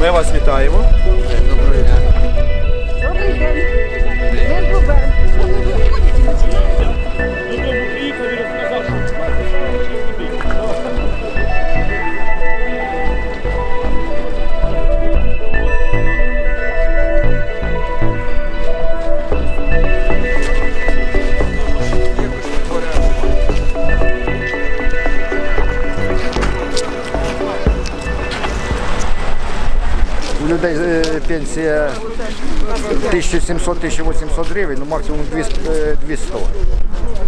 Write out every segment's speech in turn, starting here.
Ми вас вітаємо. Добрий день. Добрий день. Людей е, пенсія 1700-1800 гривень, ну максимум 200. е, 200.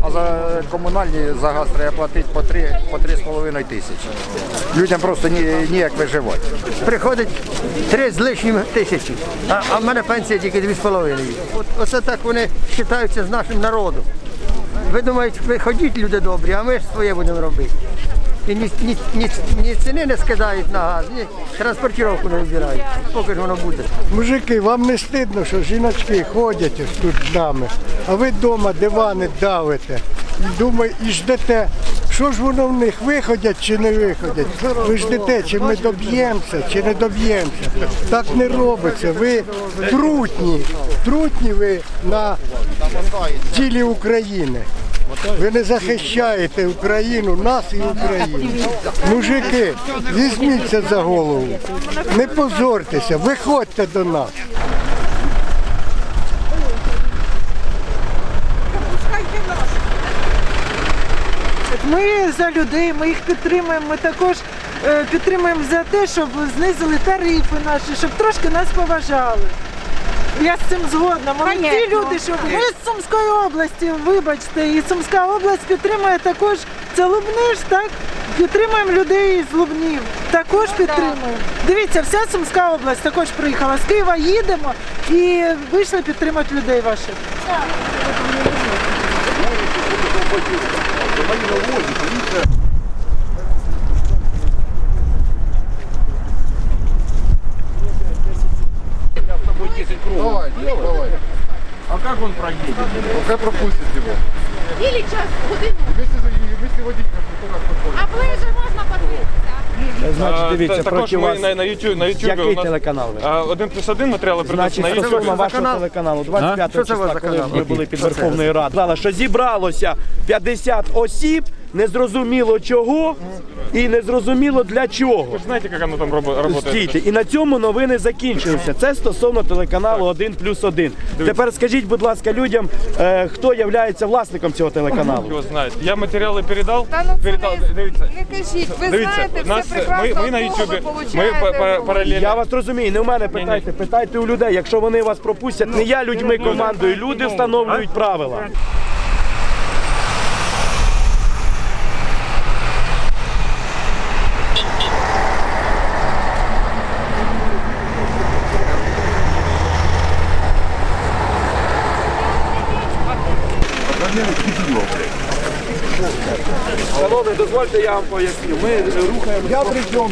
А за комунальні за газ треба платити по 3 по 3,5 тисячі. Людям просто ні, ніяк виживати. Приходить три з лишнім тисячі, а, а в мене пенсія тільки дві з половиною. От, оце так вони вважаються з нашим народом. Ви думаєте, ви ходіть, люди добрі, а ми ж своє будемо робити. І ні, ні, ні, ні ціни не скидають на газ, ні транспортировку не вибирають. Поки ж воно буде. Мужики, вам не стидно, що жіночки ходять тут з нами, а ви вдома дивани давите. І думаєте, і ждете, що ж воно в них виходять чи не виходять. Ви ждете, чи ми доб'ємося, чи не доб'ємося. Так не робиться. Ви трутні, трутні ви на тілі України. Ви не захищаєте Україну, нас і Україну. Мужики, візьміться за голову. Не позорьтеся, виходьте до нас. Ми за людей, ми їх підтримуємо. Ми також е, підтримуємо за те, щоб знизили тарифи наші, щоб трошки нас поважали. Я з цим згодна. Молодці Конечно. люди, що ми з Сумської області, вибачте, і Сумська область підтримує також це Лубниш, так? Підтримуємо людей з Лубнів. Також підтримуємо. Дивіться, вся Сумська область також приїхала. З Києва їдемо і вийшли підтримати людей ваших. Давай, давай. А як він проїде? Хай пропустять його. Ілі час, годину. Вместе, вместе водителя, А ближе можна подивитися. Значить, дивіться, також проти ми вас. на, на YouTube, на YouTube Який у нас телеканал ви? а, один плюс один матеріали Значить, приносять на стосовно YouTube. вашого канал? телеканалу, 25 Що це у вас числа, коли ви були під Верховною Радою, сказала, що зібралося 50 осіб, незрозуміло чого і незрозуміло для чого. Ви ж знаєте, як воно там працює? Стійте, і на цьому новини закінчилися. Це стосовно телеканалу 1 плюс 1. Тепер скажіть, будь ласка, людям, е, хто є власником цього телеканалу. Його знають. Я матеріали передав. Та ну це передав. не- Дивіться. Не кажіть, ви Дивіться, знаєте, нас все ми, прекрасно. ми на того YouTube, ми получаєте па- па- паралельно. Я вас розумію, не у мене питайте, питайте у людей. Якщо вони вас пропустять, не я людьми командую, люди встановлюють правила. Шановний, дозвольте, я вам поясню. Ми рухаємося. Я при чому?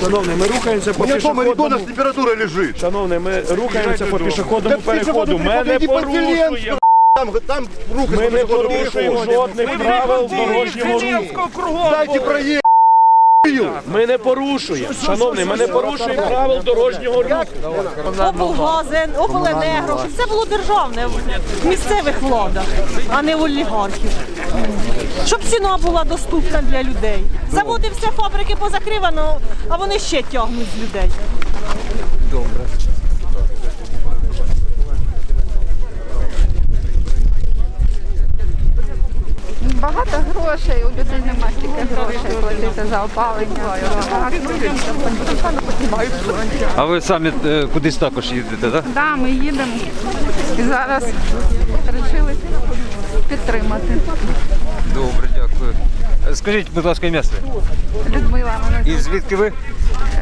Шановний, ми рухаємося по пішохідному. температура лежить. Шановний, ми рухаємося по пішохідному переходу. Ми не порушуємо. Там, там рух Ми не порушуємо жодних правил дорожнього руху. Дайте проїзд. Ми не порушуємо. Шановний, ми не порушуємо правил дорожнього руху. облгази, обленегро, щоб це було державне в місцевих владах, а не в олігархів. Щоб ціна була доступна для людей. Заводи все фабрики позакривано, а вони ще тягнуть з людей. Багато грошей, у людей немає стільки грошей платити за опалення. А ви самі е, кудись також їдете, так? Так, ми їдемо і зараз вирішили підтримати. Добре, дякую. Скажіть, будь ласка, ім'я своє. Людмила мене І звідки ви?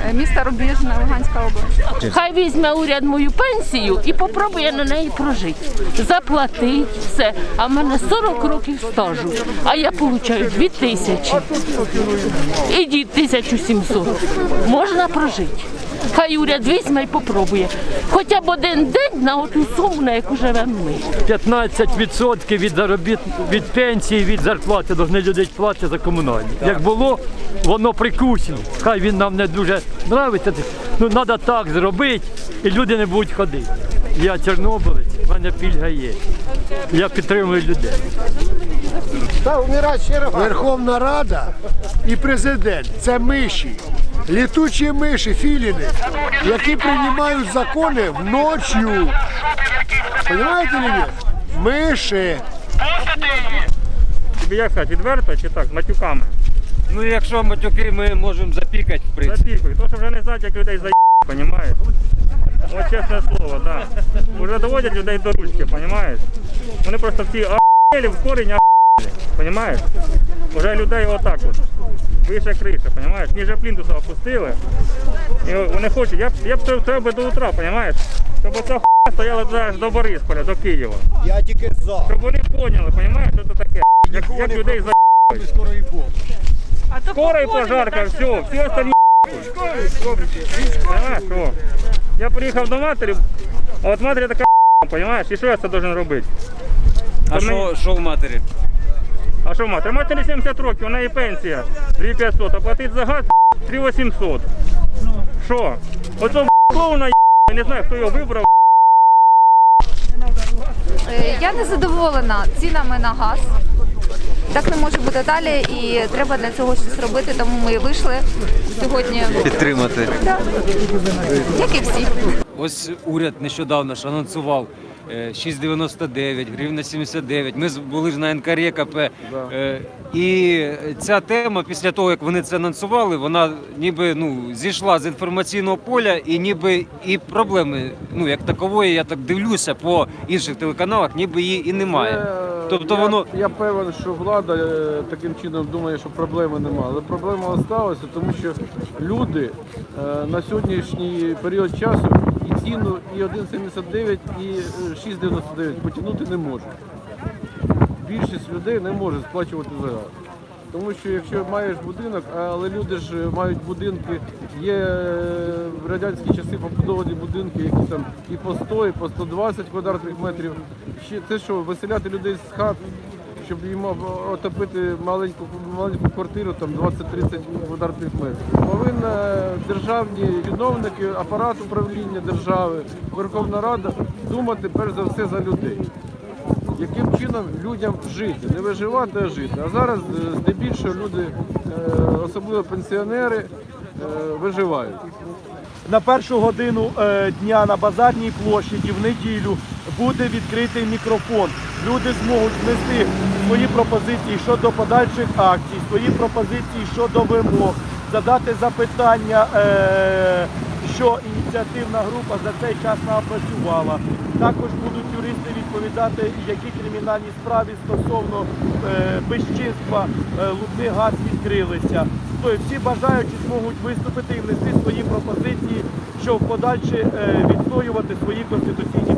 Е, місто Рубіжне, Луганська область. Хай візьме уряд мою пенсію і попробує на неї прожити. Заплатить все. А в мене 40 років стажу, а я получаю 2 тисячі. І 1700. Можна прожити. Хай уряд візьме і попробує. Хоча б один день на оту суму, на яку живемо ми. 15% від заробіт від пенсії, від зарплати повинні люди платити за комунальні. Як було, воно прикусено. Хай він нам не дуже подобається. Ну треба так зробити, і люди не будуть ходити. Я чорнобилець, в мене пільга є. Я підтримую людей. Верховна Рада і президент це миші, літучі миші, філіни, які приймають закони вночі. Понимаєте чи ні? Миші. Тобі як сказати, відверто чи так, з матюками? Ну, якщо матюки, ми можемо запікати, в принципі. Запікуй. То, що вже не знають, як людей за понімаєш? От чесне слово, да. Уже доводять людей до ручки, понімаєш? Вони просто всі а**лі в корінь а**лі, понімаєш? Уже людей отак от. Вище криша, понімаєш? Ніже плінтуса опустили. І вони хочуть, я б, я б це треба до утра, понімаєш? Щоб оця хуйня стояла аж до Борисполя, до Києва. Я тільки за. Щоб вони поняли, понімаєш, що це таке? Як, як людей за скоро і Скорої помощи. Скорая пожарка, все, все остальные. Понимаешь, що? Я приїхав до матері, а от матері така понимаешь, і що я це должен робити? А що, що в матері? А що матері? Матері 70 років, у неї пенсія 2500, а платить за газ 3800. Що? Оцього клоуна я не знаю, хто його вибрав. Е, Я не задоволена цінами на газ. Так не може бути далі, і треба для цього щось робити, тому ми вийшли сьогодні. Підтримати. Так. Як і всі. Ось уряд нещодавно ж анонсував 6,99, гривна 79. Ми були ж на НКРЕКП. е, І ця тема, після того, як вони це анонсували, вона ніби ну, зійшла з інформаційного поля і ніби і проблеми, ну як такової, я так дивлюся по інших телеканалах, ніби її і немає. Тобто я, воно я певен, що влада е, таким чином думає, що проблеми немає. Але проблема залишилася, тому що люди е, на сьогоднішній період часу ціну і 1,79, і е, 6,99 потягнути не можуть. Більшість людей не може сплачувати за газ. Тому що якщо маєш будинок, але люди ж мають будинки, є е, в радянські часи побудовані будинки, які там і по 100, і по 120 квадратних метрів. Це що, виселяти людей з хат, щоб їм отопити маленьку маленьку квартиру, там 20-30 квадратних метрів. Повинна державні чиновники, апарат управління держави, Верховна Рада думати перш за все за людей яким чином людям жити, не виживати, а жити. А зараз е, здебільшого люди, е, особливо пенсіонери, е, виживають. На першу годину дня на базарній площаді в неділю буде відкритий мікрофон. Люди зможуть внести свої пропозиції щодо подальших акцій, свої пропозиції щодо вимог, задати запитання, е, що ініціативна група за цей час напрацювала. Також будуть юристи відповідати, які кримінальні справи стосовно е, безчинства е, Лубни газ відкрилися. Тобто всі бажаючі зможуть виступити і внести свої пропозиції, щоб подальше відстоювати свої конституційні